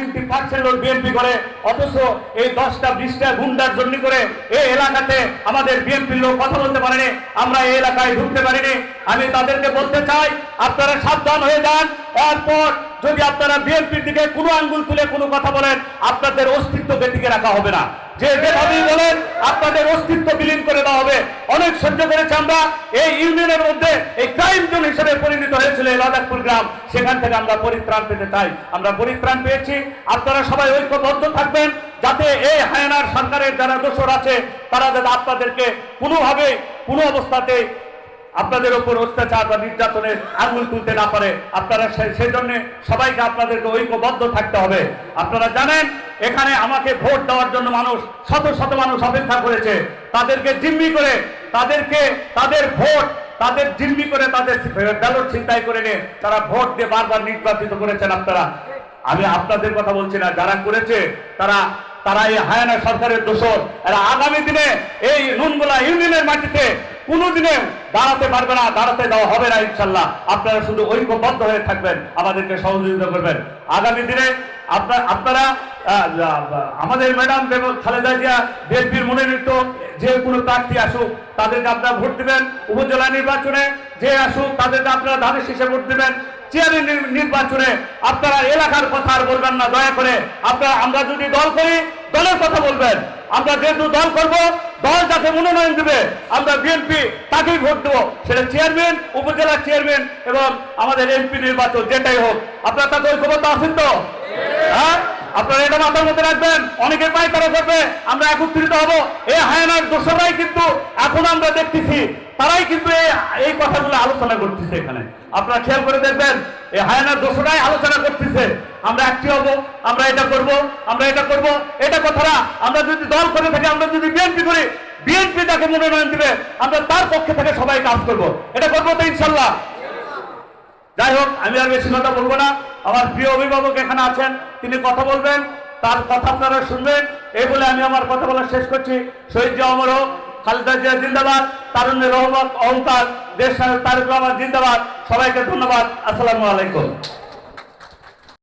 Twenty percent লোক BNP করে, অথচ এই দশটা বিশটা গুন্ডার জন্য করে এই এলাকাতে আমাদের বিএনপির লোক কথা বলতে পারেনি, আমরা এই এলাকায় ঢুকতে পারিনি। আমি তাদেরকে বলতে চাই, আপনারা সাবধান হয়ে যান। এরপর যদি আপনারা বিএনপির দিকে কোনো আঙ্গুল তুলে কোনো কথা বলেন, আপনাদের অস্তিত্ব টিকে রাখা হবে না। যে বলেন, আপনাদের অস্তিত্ব বিলীন করে দেওয়া হবে। অনেক সহ্য করেছে আমরা। এই ইউনিয়নের মধ্যে এই ক্রাইম জোন হিসেবে পরিণত হয়েছিল লাদাখপুর গ্রাম। সেখান থেকে আমরা পরিত্রাণ পেতে চাই। আমরা পরিত্রাণ পেয়েছি। আপনারা সবাই ঐক্যবদ্ধ থাকবেন, যাতে এই হায়নার সরকারের যারা দোষর আছে, তারা যাতে আপনাদেরকে কোনোভাবে কোনো অবস্থাতে আপনাদের উপর অত্যাচার বা নির্যাতনের আঙুল তুলতে না পারে, আপনারা সেই জন্য সবাইকে আপনাদেরকে ঐক্যবদ্ধ থাকতে হবে। আপনারা জানেন, এখানে আমাকে ভোট দেওয়ার জন্য মানুষ, শত শত মানুষ অপেক্ষা করেছে। তাদেরকে জিম্মি করে, তাদেরকে, তাদের ভোট, তাদের জিম্মি করে তাদের ব্যালট ছিনতাই করে নিয়ে তারা ভোট দিয়ে বারবার নির্বাচিত করেছেন আপনারা। আমি আপনাদের কথা বলছি না, যারা করেছে, তারা তারা এই হায়ানা সরকারের দোষর। এরা আগামী দিনে এই নুনগুলা ইউনিয়নের মাটিতে কোনোদিনে দাঁড়াতে পারবে না, দাঁড়াতে দেওয়া হবে না ইনশাল্লাহ। আপনারা শুধু ঐক্যবদ্ধ হয়ে থাকবেন, আমাদেরকে সহযোগিতা করবেন। আগামী দিনে আপনার আপনারা আমাদের ম্যাডাম খালেদা জিয়া বিএনপির মনোনীত যে কোনো প্রার্থী আসুক, তাদেরকে আপনারা ভোট দিবেন। উপজেলা নির্বাচনে যে আসুক, তাদেরকে আপনারা ধানের শীষে ভোট দেবেন। চেয়ারের নির্বাচনে আপনারা এলাকার কথা আর বলবেন না, দয়া করে। আপনারা, আমরা যদি দল করি, দলের কথা বলবেন। আমরা যেহেতু দল করব, দল যাকে মনোনয়ন দেবে, আমরা বিএনপি তাকেই ভোট দেবো। সেটা চেয়ারম্যান উপজেলা চেয়ারম্যান এবং আমাদের এমপি নির্বাচন যেটাই হোক। আপনার তাতে ঐক্যবদ্ধ আছেন তো? হ্যাঁ? আপনারা এটা মাথার মধ্যে রাখবেন। অনেকের পায় তারা করবে আমরা একত্রিত হব। এই হায়ানার দোষরাই কিন্তু এখন আমরা দেখতেছি তারাই কিন্তু এই- কথাগুলো আলোচনা করতেছে এখানে। আপনারা খেয়াল করে দেখবেন, এই হায়ানার দোষরাই আলোচনা করতেছে, আমরা একটি হব, আমরা এটা করব, আমরা এটা করব, এটা কথাটা আমরা যদি দল করে থাকি, আমরা যদি বিএনপি করি বিএনপি তাকে মনোনয়ন দিবে, আমরা তার পক্ষে থেকে সবাই কাজ করব। এটা করব তো ইনশাল্লাহ। যাই হোক, আমি আর বেশি কথা বলব না। আমার প্রিয় অভিভাবক এখানে আছেন, তিনি কথা বলবেন, তার কথা আপনারা শুনবেন। এই বলে আমি আমার কথা বলা শেষ করছি। শহীদ অমর হোক খালেদা জিয়া জিন্দাবাদ তারুণ্যের রহমান অহংকার দেশ তারেক রহমান জিন্দাবাদ। সবাইকে ধন্যবাদ। আসসালামু আলাইকুম।